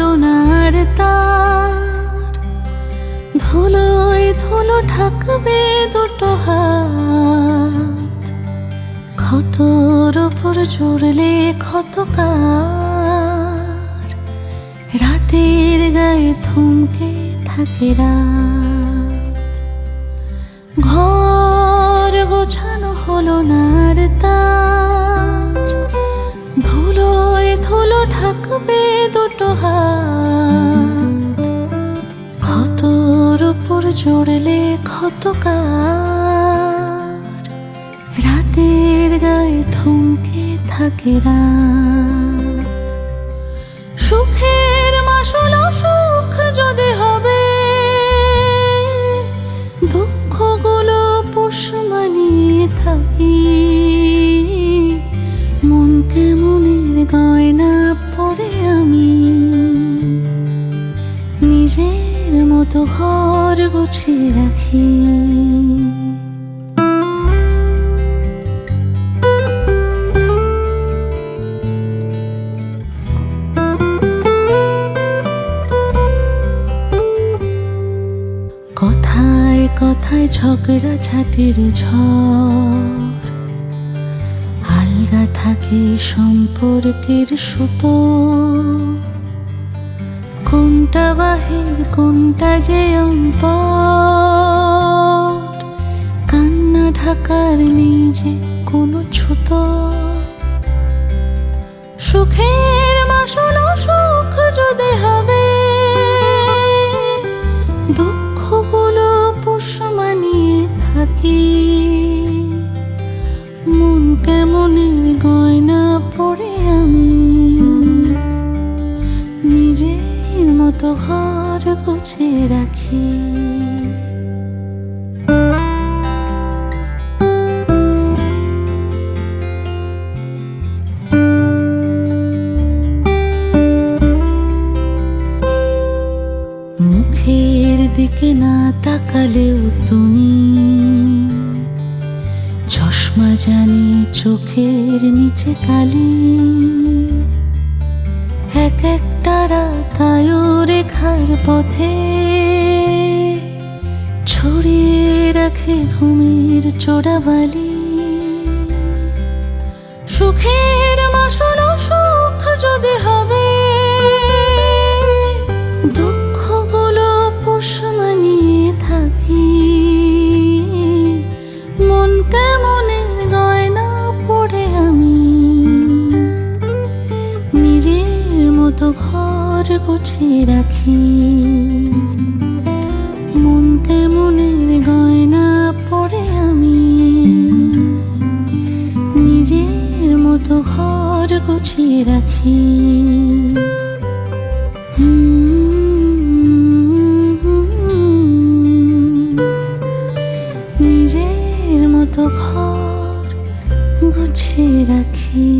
আর তার। ধুলোয় ধুলো ঢাকবে দুটো হাত। ক্ষতর ওপর জুড়লে ক্ষতকার। রাতের গায়ে থমকে থাকে রাত। ঘর গোছানো হলো না তার। ধুলোয় ধুলো ঢাকবে উপর জুড়লে ক্ষতকার। রাতের গায়ে থমকে থাকে রাত। সুখের মতো ঘর গুছিয়ে রাখি। কথায় কথায় ঝগড়া ঝাঁটির ঝড়। আলগা থাকে সম্পর্কের সুতো। কোনটা বাহির, কোনটা যে কান্না ঢাকার যে কোনো ছুতো। সুখের মাসল সুখ যদি হবে, দুঃখগুলো পোষ মানিয়ে থাকি। মন কেমনের গয়না পড়ে মতো ঘর গুছিয়ে রাখি। মুখের দিকে না তাকালেও তুমি চশমা জানি চোখের নিচে কালি। রাখে ঘুমের চোরাবালি সুখের মাসল সুখ যদি হবে, দুঃখগুলো থাকি। গয়না আমি, নিজের মতো ঘর গুছিয়ে রাখি। বুঝিয়ে রাখি। নিজের মতো ঘর গুছিয়ে রাখি।